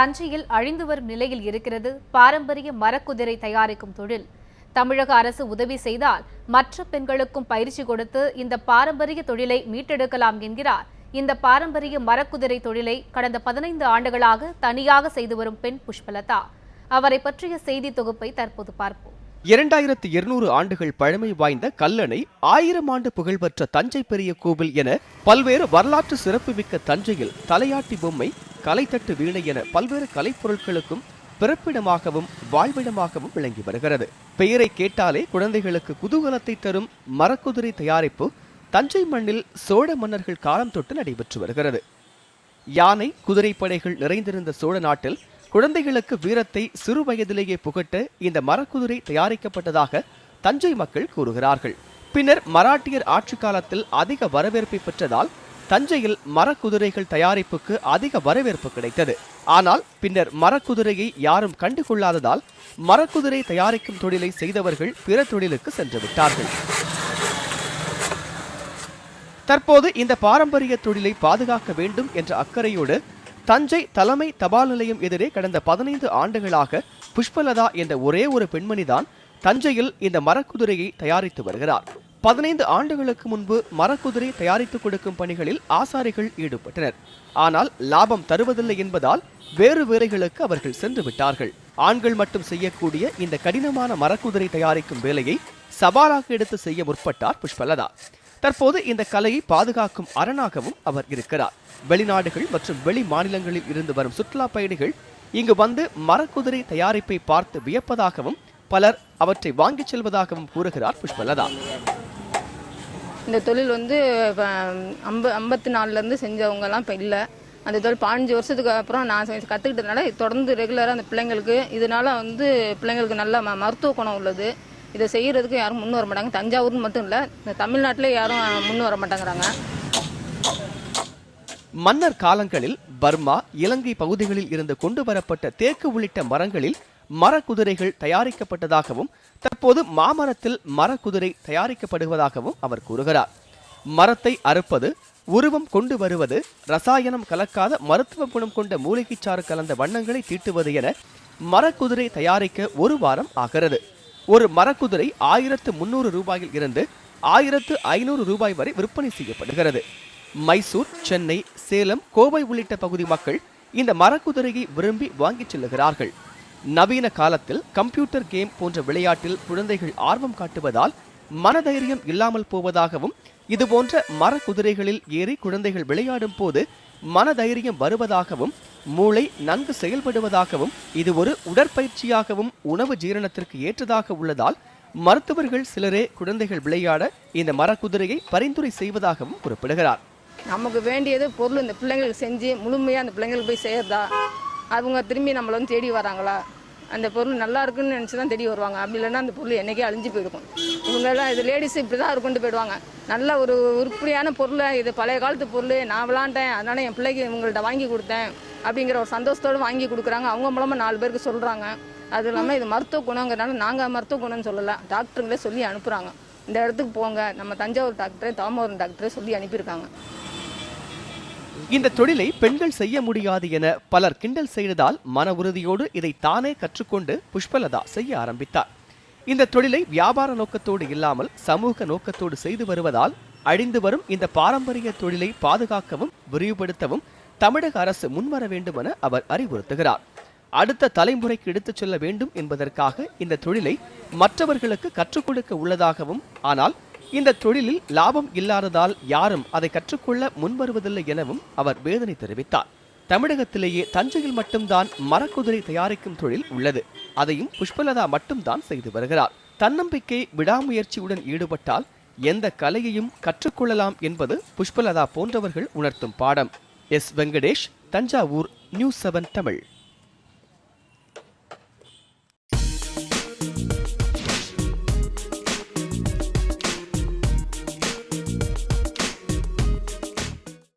தஞ்சையில் அழிந்து வரும் நிலையில் இருக்கிறது பாரம்பரிய மரக்குதிரை தயாரிக்கும் தொழில். தமிழக அரசு உதவி செய்தால் மற்ற பெண்களுக்கும் பயிற்சி கொடுத்து இந்த பாரம்பரிய தொழிலை மீட்டெடுக்கலாம் என்கிறார். இந்த பாரம்பரிய மரக்குதிரை தொழிலை கடந்த பதினைந்து ஆண்டுகளாக தனியாக செய்து வரும் பெண் புஷ்பலதா. அவரை பற்றிய செய்தி தொகுப்பை தற்போது பார்ப்போம். இரண்டாயிரத்து இருநூறு ஆண்டுகள் பழமை வாய்ந்த கல்லணை ஆயிரம் ஆண்டு புகழ்பெற்ற தஞ்சை பெரிய கோவில் என பல்வேறு வரலாற்று சிறப்புமிக்க தஞ்சையில் தலையாட்டி பொம்மை கலைத்தட்டு வீணை என பல்வேறு கலைப்பொருட்களுக்கும் பிறப்பிடமாகவும் வாழ்விடமாகவும் விளங்கி வருகிறது. பெயரை கேட்டாலே குழந்தைகளுக்கு குதூகலத்தை தரும் மரக்குதிரை தயாரிப்பு தஞ்சை மண்ணில் சோழ மன்னர்கள் காலம் தொட்டு நடைபெற்று வருகிறது. யானை குதிரைப்படைகள் நிறைந்திருந்த சோழ நாட்டில் குழந்தைகளுக்கு வீரத்தை சிறு வயதிலேயே புகட்ட இந்த மரக்குதிரை தயாரிக்கப்பட்டதாக தஞ்சை மக்கள் கூறுகிறார்கள். பின்னர் மராட்டியர் ஆட்சி காலத்தில் அதிக வரவேற்பை பெற்றதால் தஞ்சையில் மரக்குதிரைகள் தயாரிப்புக்கு அதிக வரவேற்பு கிடைத்தது. ஆனால் பின்னர் மரக்குதிரையை யாரும் கண்டுகொள்ளாததால் மரக்குதிரை தயாரிக்கும் தொழிலை செய்தவர்கள் பிற தொழிலுக்கு சென்று விட்டார்கள். தற்போது இந்த பாரம்பரிய தொழிலை பாதுகாக்க வேண்டும் என்ற அக்கறையோடு தஞ்சை தலைமை தபால் நிலையம் எதிரே கடந்த பதினைந்து ஆண்டுகளாக புஷ்பலதா என்ற ஒரே ஒரு பெண்மணிதான் தஞ்சையில் இந்த மரக்குதிரையை தயாரித்து வருகிறார். பதினைந்து ஆண்டுகளுக்கு முன்பு மரக்குதிரை தயாரித்து கொடுக்கும் பணிகளில் ஆசாரிகள் ஈடுபட்டனர். ஆனால் லாபம் தருவதில்லை என்பதால் வேறு வேலைகளுக்கு அவர்கள் சென்று விட்டார்கள். ஆண்கள் மட்டும் செய்யக்கூடிய இந்த கடினமான மரக்குதிரை தயாரிக்கும் வேலையை சவாலாக எடுத்து செய்ய முற்பட்டார் புஷ்பலதா. தற்போது இந்த கலையை பாதுகாக்கும் அரணாகவும் அவர் இருக்கிறார். வெளிநாடுகள் மற்றும் வெளி மாநிலங்களில் இருந்து வரும் சுற்றுலா பயணிகள் இங்கு வந்து மரக்குதிரை தயாரிப்பை பார்த்து வியப்பதாகவும் பலர் அவற்றை வாங்கிச் செல்வதாகவும் கூறுகிறார் புஷ்பலதா. இந்த தொழில் வந்து இப்போ ஐம்ப ஐம்பத்தி நாலுலேருந்து செஞ்சவங்கலாம் இப்போ இல்லை. அந்த தொழில் பதினஞ்சு வருஷத்துக்கு அப்புறம் நான் கற்றுக்கிட்டதுனால தொடர்ந்து ரெகுலராக அந்த பிள்ளைங்களுக்கு இதனால வந்து பிள்ளைங்களுக்கு நல்ல ம மருத்துவ குணம் உள்ளது. இதை செய்கிறதுக்கு யாரும் முன் வர மாட்டாங்க. தஞ்சாவூர்னு மட்டும் இல்லை இந்த தமிழ்நாட்டிலே யாரும் முன் வர மாட்டேங்கிறாங்க. மன்னர் காலங்களில் பர்மா இலங்கை பகுதிகளில் இருந்து கொண்டு வரப்பட்ட தேக்கு உள்ளிட்ட மரங்களில் மரக்குதிரைகள் தயாரிக்கப்பட்டதாகவும் தற்போது மாமரத்தில் மரக்குதிரை தயாரிக்கப்படுவதாகவும் அவர் கூறுகிறார். மரத்தை அறுப்பது உருவம் கொண்டு வருவது ரசாயனம் கலக்காத மருத்துவ குணம் கொண்ட மூலிகைச்சாறு கலந்த வண்ணங்களை தீட்டுவது என மரக்குதிரை தயாரிக்க ஒரு வாரம் ஆகிறது. ஒரு மரக்குதிரை ஆயிரத்து முன்னூறு ரூபாயில் இருந்து ஆயிரத்து ஐநூறு ரூபாய் வரை விற்பனை செய்யப்படுகிறது. மைசூர் சென்னை சேலம் கோவை உள்ளிட்ட பகுதி மக்கள் இந்த மரக்குதிரையை விரும்பி வாங்கிச் செல்லுகிறார்கள். நவீன காலத்தில் கம்ப்யூட்டர் கேம் போன்ற விளையாட்டில் குழந்தைகள் ஆர்வம் காட்டுவதால் மனதைரியம் இல்லாமல் போவதாகவும் இதுபோன்ற மரக்குதிரைகளில் ஏறி குழந்தைகள் விளையாடும் போது மனதைரியம் வருவதாகவும் மூளை நன்கு செயல்படுவதாகவும் இது ஒரு உடற்பயிற்சியாகவும் உணவு ஜீரணத்திற்கு ஏற்றதாக உள்ளதால் மருத்துவர்கள் சிலரே குழந்தைகள் விளையாட இந்த மரக்குதிரையை பரிந்துரை செய்வதாகவும் குறிப்பிடுகிறார். நமக்கு வேண்டியது பொருள் இந்த பிள்ளைங்களுக்கு செஞ்சு முழுமையாக அந்த பிள்ளைங்களுக்கு போய் சேர்றதா? அவங்க திரும்பி நம்மளை வந்து தேடி வராங்களா? அந்த பொருள் நல்லா இருக்குன்னு நினச்சி தான் தேடி வருவாங்க. அப்படி இல்லைன்னா அந்த பொருள் என்னைக்கே அழிஞ்சு போயிருக்கும். இவங்கெல்லாம் இது லேடிஸ் இப்படி தான் கொண்டு போயிடுவாங்க. நல்ல ஒரு உருப்படியான பொருளை இது பழைய காலத்து பொருள் நான் விளாண்டேன் அதனால் என் பிள்ளைக்கு இவங்கள்ட்ட வாங்கி கொடுத்தேன் அப்படிங்கிற ஒரு சந்தோஷத்தோடு வாங்கி கொடுக்குறாங்க. அவங்க மூலமாக நாலு பேருக்கு சொல்கிறாங்க அது இல்லாமல் இது மருத்துவ குணங்கிறனால நாங்கள் மருத்துவ குணம்னு சொல்லலை. டாக்டருங்களே சொல்லி அனுப்புகிறாங்க இந்த இடத்துக்கு போங்க. நம்ம தஞ்சாவூர் டாக்டரே தாமவரம் டாக்டரே சொல்லி அனுப்பியிருக்காங்க. இந்த தொழிலை பெண்கள் செய்ய முடியாது என பலர் கிண்டல் செய்ததால் மன உறுதியோடு இதை தானே கற்றுக்கொண்டு புஷ்பலதா செய்ய ஆரம்பித்தார். இந்த தொழிலை வியாபார நோக்கத்தோடு இல்லாமல் சமூக நோக்கத்தோடு செய்து வருவதால் அழிந்து வரும் இந்த பாரம்பரிய தொழிலை பாதுகாக்கவும் விரிவுபடுத்தவும் தமிழக அரசு முன்வர வேண்டும் என அவர் அறிவுறுத்துகிறார். அடுத்த தலைமுறைக்கு எடுத்துச் செல்ல வேண்டும் என்பதற்காக இந்த தொழிலை மற்றவர்களுக்கு கற்றுக் கொடுக்க உள்ளதாகவும் ஆனால் இந்த தொழிலில் லாபம் இல்லாததால் யாரும் அதை கற்றுக்கொள்ள முன்வருவதில்லை எனவும் அவர் வேதனை தெரிவித்தார். தமிழகத்திலேயே தஞ்சையில் மட்டும்தான் மரக்குதிரை தயாரிக்கும் தொழில் உள்ளது. அதையும் புஷ்பலதா மட்டும்தான் செய்து வருகிறார். தன்னம்பிக்கை விடாமுயற்சியுடன் ஈடுபட்டால் எந்த கலையையும் கற்றுக்கொள்ளலாம் என்பது புஷ்பலதா போன்றவர்கள் உணர்த்தும் பாடம். S. Venkatesh Thanjavur news seven Tamil.